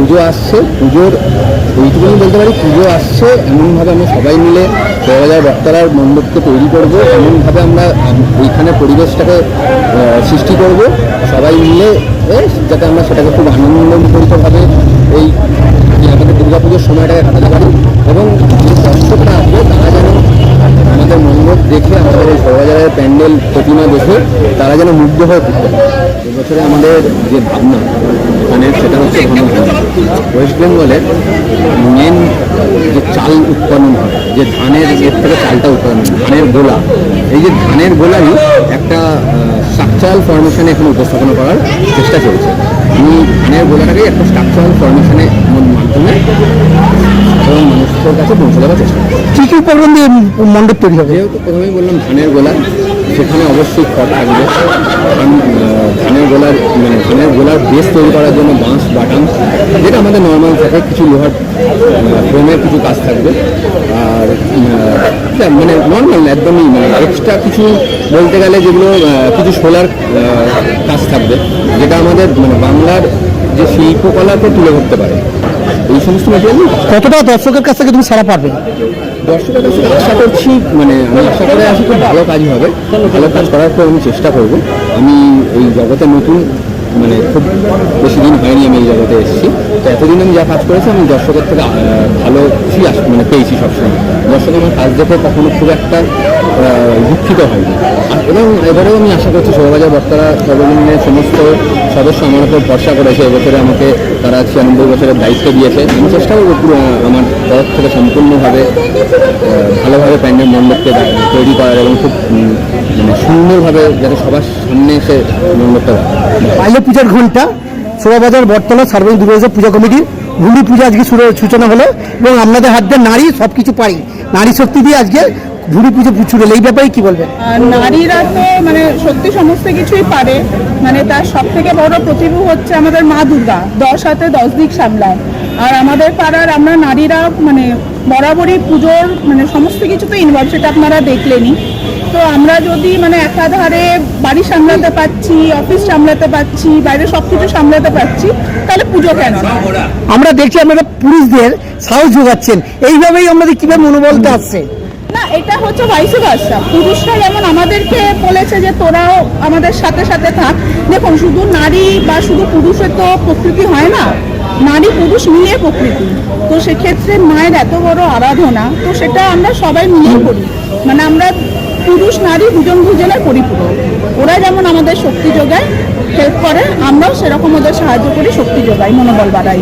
পুজো আসছে, পুজোর, এইটুকুনি বলতে পারি, পুজো আসছে, এমনভাবে আমরা সবাই মিলে বড়বাজার বক্তারার মণ্ডপকে তৈরি করব, এমনভাবে আমরা আম- এইখানে পরিবেশটাকে সৃষ্টি করব, সবাই মিলে যাতে আমরা সেটাকে খুব আনন্দমুখরিতভাবে এই এই আমাদের দুর্গাপুজোর সময়টাকে কাটাতে পারি। এবং যে দর্শকরা আসবে, তারা যেন আমাদের মণ্ডপ দেখে আমাদের এই বড়বাজারের প্যান্ডেল প্রতিমা দেখে তারা যেন মুগ্ধ হয়ে উঠতে এবছরে আমাদের যে ভাবনা এখানে সেটা হচ্ছে ঘনঘন ওয়েস্ট বেঙ্গলের মেন যে চাল উৎপাদন হয়, যে ধানের এর থেকে চালটা উৎপাদন ধানের গোলা। এই যে ধানের গোলাই একটা স্ট্রাকচারাল ফরমেশনে এখানে উপস্থাপনা করার চেষ্টা চলছে। আমি ধানের গোলাটাকে একটা স্ট্রাকচারাল ফরমেশনের মাধ্যমে সাধারণ মানুষের কাছে পৌঁছে দেওয়ার চেষ্টা কি কি উপকরণ দিয়ে মণ্ডপ তৈরি হবে। যেহেতু প্রথমেই বললাম ধানের গোলা সেখানে অবশ্যই খড় থাকবে। ধান ধানের গোলার মানে ধানের গোলার বেস তৈরি করার জন্য বাঁশ বাটাম যেটা আমাদের নর্মাল থাকে কিছু লোহার ফ্রেমের কিছু কাজ থাকবে। আর মানে নর্মাল একদমই মানে এক্সট্রা কিছু বলতে গেলে যেগুলো কিছু সোলার কাজ থাকবে যেটা আমাদের মানে বাংলার যে শিল্পকলাকে তুলে ধরতে পারে। এই সমস্ত মেটেরিয়াল কতটা দর্শকের কাছ থেকে তুমি সারা পারবে? দর্শকের কাছে আশা করছি মানে আমি আশা করে আসি খুব ভালো কাজ হবে। ভালো কাজ করার পর আমি চেষ্টা করব। আমি এই জগতে নতুন মানে খুব বেশি দিন হয়নি আমি এই জগতে এসেছি। তো এতদিন আমি যা কাজ করেছি, আমি দর্শকের থেকে ভালো কিছুই আস মানে পেয়েছি সবসময়। দর্শক আমার কাজ দেখে কখনো খুব একটা দুঃখিত হয়নি। এবং এবারেও আমি আশা করছি শোভাবাজার বক্তারা সর্বজনীনের সমস্ত সদস্য আমার উপর ভরসা করেছে। এবছরে আমাকে তারা ছিয়ানব্বই বছরের দায়িত্ব দিয়েছে। আমি চেষ্টা করব আমার তরফ থেকে সম্পূর্ণভাবে ভালোভাবে প্যান্ডেল মণ্ডপকে তৈরি করার এবং খুব মানে সুন্দরভাবে যাতে সবার সামনে এসে মণ্ডপটা বাল্য পূজার ঘণ্টা শোভাবাজার বটতলা সার্বজনীন দুর্গাপূজা পূজা কমিটির ভুড়ি পূজা আজকে সূচনা হলো এবং আপনাদের হাত দিয়ে নারী সব কিছু পারি। নারী শক্তি দিয়ে আজকে ভুড়ি পুজো হলো। এই ব্যাপারে কি বলবেন? নারীরা তো মানে সত্যি সমস্ত কিছুই পারে। মানে তার সব থেকে বড় প্রতিভা হচ্ছে আমাদের মা দুর্গা। দশ হাতে দশ দিক সামলায়। আর আমাদের পাড়ার আমরা নারীরা মানে বরাবরই পুজোর মানে সমস্ত কিছুতে ইনভলভ সেটা আপনারা দেখলেনই। তো আমরা যদি মানে একাধারে বাড়ি সামলাতে পারছি অফিস সামলাতে পারছি বাইরে সব কিছু সামলাতে পারছি তাহলে পুজো কেন? আমরা দেখছি আপনারা পুরুষদের সাহস যোগাচ্ছেন। এইভাবেই আমাদের কীভাবে মনোবলটা আসছে? না এটা হচ্ছে ভাইস ভার্সা পুরুষরা যেমন আমাদেরকে বলেছে যে তোরাও আমাদের সাথে সাথে থাক। দেখুন শুধু নারী বা শুধু পুরুষের তো প্রকৃতি হয় না। নারী পুরুষ মিলিয়ে প্রকৃতি। তো সেক্ষেত্রে মায়ের এত বড় আরাধনা তো সেটা আমরা সবাই মিলিয়ে করি। মানে আমরা পুরুষ, নারী দুজন দুজনের পরিপূরক। ওরা যেমন আমাদের শক্তি যোগায় হেল্প করে, আমরাও সেরকম ওদের সাহায্য করি, শক্তি যোগাই মনোবল বাড়াই।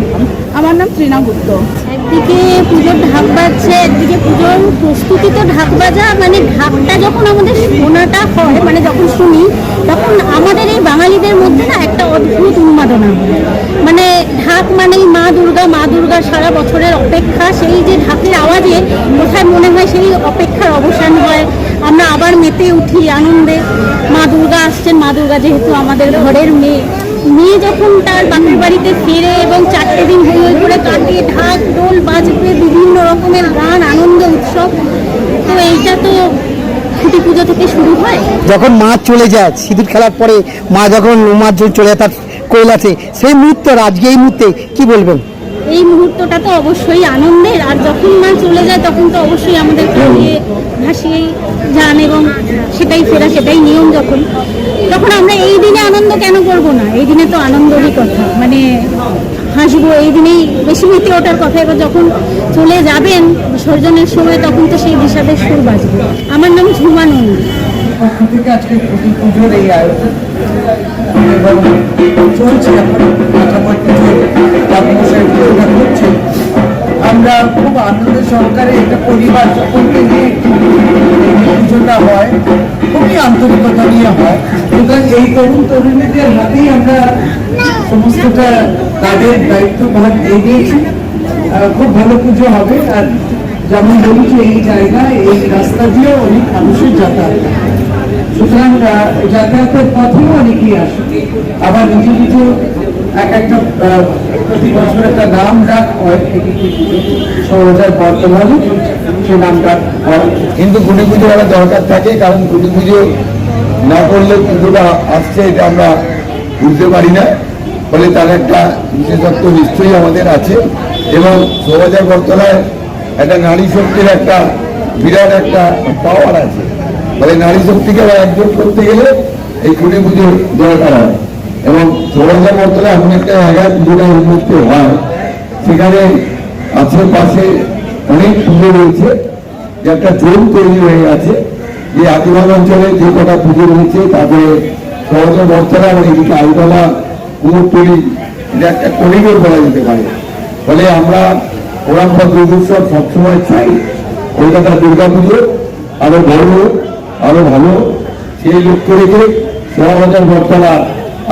আমার নাম ত্রিনা গুপ্ত। একদিকে পুজোর ঢাক বাজছে, একদিকে পুজোর প্রস্তুতি তো ঢাক বাজা মানে ঢাকটা যখন আমাদের শোনাটা হয় মানে যখন শুনি, তখন আমাদের এই বাঙালিদের মধ্যে না একটা অদ্ভুত উন্মাদনা মানে ঢাক মানেই মা দুর্গা মা দুর্গা সারা বছরের অপেক্ষা। সেই যে ঢাকের আওয়াজে কোথায় মনে হয় সেই অপেক্ষার অবসান হয় আমরা আবার মেতে উঠি আনন্দে। মা দুর্গা আসছেন, মা দুর্গা যেহেতু আমাদের ঘরের মেয়ে। মেয়ে যখন তার বাপের বাড়িতে ফেরে এবং চারটে দিন হই করে কাটে ঢাক, ঢোল, বাজবে, বিভিন্ন রকমের গান, আনন্দ, উৎসব, তো এইটা তো খুঁটি পুজো থেকে শুরু হয়। যখন মা চলে যায়, সিঁদুর খেলার পরে মা যখন জন্য চলে যায়, তার কৈলাসে সেই মুহূর্তে আজকে এই মুহূর্তে কি বলবেন? এই মুহূর্তটা তো অবশ্যই আনন্দের, আর যখন মা চলে যায় তখন তো অবশ্যই আমাদের কাটিয়ে ভাসিয়ে যান এবং সেটাই ফেরা, সেটাই নিয়ম যখন। তখন আমরা এই দিনে আনন্দ কেন করব না? এই দিনে তো আনন্দেরই কথা। মানে হাসবো, এই দিনেই বেশি মেতে ওঠার কথা। এবার যখন চলে যাবেন বিসর্জনের সময়, তখন তো সেই বিষাদের সুর বাজবে। আমার নাম ঝুমা নন্দী। পক্ষ থেকে আজকে প্রতি পুজোর এই আয়োজন এবং চলছে এখন আমরা খুব আনন্দ সহকারে এটা পরিবার সকলকে নিয়ে এই হয়, খুবই আন্তরিকতা নিয়ে হয়। সুতরাং এই তরুণ তরুণীদের হাতেই আমরা সমস্তটা তাদের দায়িত্ব ভাগ দিয়ে দিয়েছি। খুব ভালো পুজো হবে। আর যেমন বলেছি, এই জায়গায় এই রাস্তা দিয়ে অনেক মানুষের যাতায়াত। সুতরাং যাতায়াতের পথেও অনেকেই আসে। আবার কিছু কিছু এক একটা প্রতি বছর একটা নাম ডাক হয় বর্তমানে সে হয়। কিন্তু গুণী পুজো করা দরকার থাকে, কারণ গুণী পুজো না করলে পুজোটা আসছে এটা আমরা বুঝতে পারি না। ফলে তার একটা বিশেষত্ব নিশ্চয়ই আমাদের আছে। এবং শোভাযার বর্তলায় একটা নারী শক্তির একটা বিরাট একটা পাওয়ার আছে। ফলে নারী শক্তিকে একজোট করতে গেলে এই কুড়ি পুজোর দরকার হয়। এবং শোভাযার বর্তলায় এমন একটা জায়গা পুজোটা উন্মুক্ত হয় সেখানে আশেপাশে অনেক পুজো রয়েছে। যে একটা জোন তৈরি হয়ে আছে যে আদিবাস অঞ্চলে যে কটা পুজো রয়েছে তারপরে সহজে বর্তলা এবং এদিকে আলতলা কুমোরটুলি এটা একটা করিডোর বলা যেতে পারে। ফলে আমরা ওরাম দুর্গোৎসব সবসময় চাই কলকাতার দুর্গা পুজো আরও বড় আরও ভালো সেই লক্ষ্য রেখে সোহাবাজার বর্তলা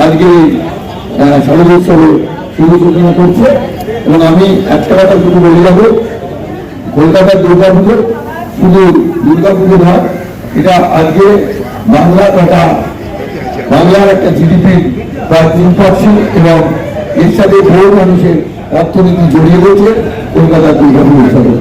আজকে শারদোৎসবে শুভ সূচনা করছে এবং আমি একটা কথা শুধু বলে যাব। কলকাতার দুর্গা পুজো শুধু দুর্গা পুজো নয় এটা আজকে বাংলা একটা বাংলার একটা জিডিপি প্রায় তিন পার্সেন্ট এবং এর সাথে বহু মানুষের অর্থনীতি জড়িয়ে রয়েছে কলকাতার দুর্গা পুজোর সাথে